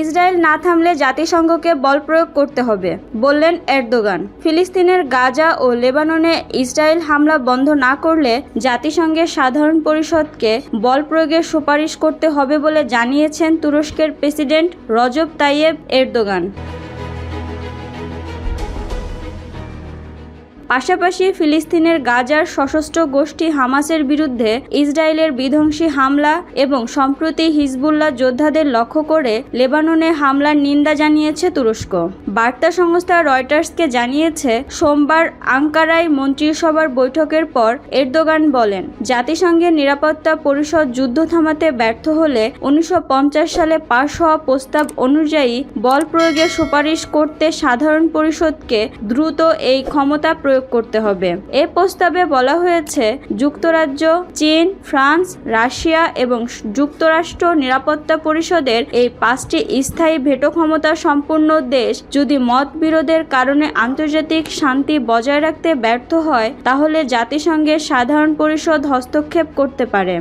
Israel না থামলে জাতিসংঘকে বল প্রয়োগ করতে হবে, বললেন এরদোগান। ফিলিস্তিনের গাজা ও লেবাননে ইসরায়েল হামলা বন্ধ না করলে জাতিসংঘের সাধারণ পরিষদকে বল প্রয়োগের সুপারিশ করতে হবে বলে জানিয়েছেন তুরস্কের প্রেসিডেন্ট রজব তাইয়েব এরদোগান। পাশাপাশি ফিলিস্তিনের গাজার সশস্ত্র গোষ্ঠী হামাসের বিরুদ্ধে ইসরায়েলের বিধ্বংসী হামলা এবং সম্প্রতি হিজবুল্লাহ যোদ্ধাদের লক্ষ্য করে লেবাননে হামলার নিন্দা জানিয়েছে তুরস্ক। বার্তা সংস্থা রয়টার্সকে জানিয়েছে, সোমবার আঙ্কারায় মন্ত্রিসভার বৈঠকের পর এরদোগান বলেন, জাতিসংঘের নিরাপত্তা পরিষদ যুদ্ধ থামাতে ব্যর্থ হলে উনিশশো পঞ্চাশ সালে পাশ হওয়া প্রস্তাব অনুযায়ী বল প্রয়োগের সুপারিশ করতে সাধারণ পরিষদকে দ্রুত এই ক্ষমতা প্রয়োগ করতে হবে। এ প্রস্তাবে বলা হয়েছে, যুক্তরাজ্য, চীন, ফ্রান্স, রাশিয়া এবং যুক্তরাষ্ট্র নিরাপত্তা পরিষদের এই পাঁচটি স্থায়ী ভেটো ক্ষমতা সম্পন্ন দেশ যদি মত বিরোধের কারণে আন্তর্জাতিক শান্তি বজায় রাখতে ব্যর্থ হয়, তাহলে জাতিসংঘের সাধারণ পরিষদ হস্তক্ষেপ করতে পারে।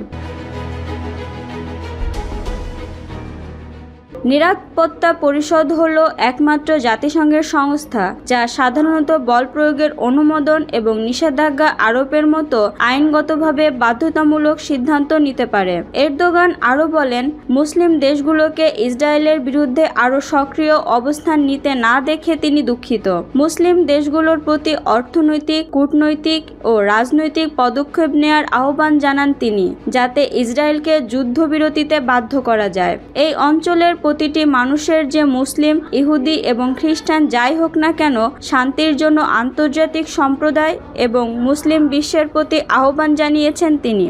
নিরাপত্তা পরিষদ হল একমাত্র জাতিসংঘের সংস্থা, যা সাধারণত বল প্রয়োগের অনুমোদন এবং নিষেধাজ্ঞা আরোপের মতো আইনগতভাবে বাধ্যতামূলক সিদ্ধান্ত নিতে পারে। এরদোগান আরও বলেন, মুসলিম দেশগুলোকে ইসরায়েলের বিরুদ্ধে আরও সক্রিয় অবস্থান নিতে না দেখে তিনি দুঃখিত। মুসলিম দেশগুলোর প্রতি অর্থনৈতিক, কূটনৈতিক ও রাজনৈতিক পদক্ষেপ নেয়ার আহ্বান জানান তিনি, যাতে ইসরায়েলকে যুদ্ধবিরতিতে বাধ্য করা যায়। এই অঞ্চলের প্রতিটি মানুষের যে মুসলিম, ইহুদি এবং খ্রিস্টান যাই হোক না কেন, শান্তির জন্য আন্তর্জাতিক সম্প্রদায় এবং মুসলিম বিশ্বের প্রতি আহ্বান জানিয়েছেন তিনি।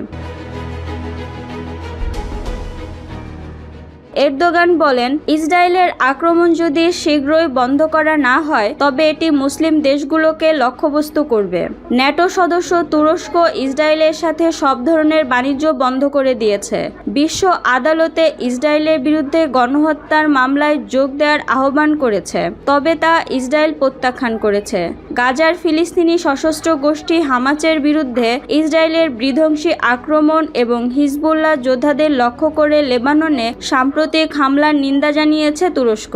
এরদোগান বলেন, ইসরায়েলের আক্রমণ যদি শীঘ্রই বন্ধ করা না হয়, তবে এটি মুসলিম দেশগুলোকে লক্ষ্যবস্তু করবে। ন্যাটো সদস্য তুরস্ক ইসরায়েলের সাথে সব ধরনের বাণিজ্য বন্ধ করে দিয়েছে। বিশ্ব আদালতে ইসরায়েলের বিরুদ্ধে গণহত্যার মামলায় যোগ দেওয়ার আহ্বান করেছে, তবে তা ইসরায়েল প্রত্যাখ্যান করেছে। গাজার ফিলিস্তিনি সশস্ত্র গোষ্ঠী হামাচের বিরুদ্ধে ইসরায়েলের বিধ্বংসী আক্রমণ এবং হিজবুল্লাহ যোদ্ধাদের লক্ষ্য করে লেবাননে সাম্প্রতিক হামলার নিন্দা জানিয়েছে তুরস্ক।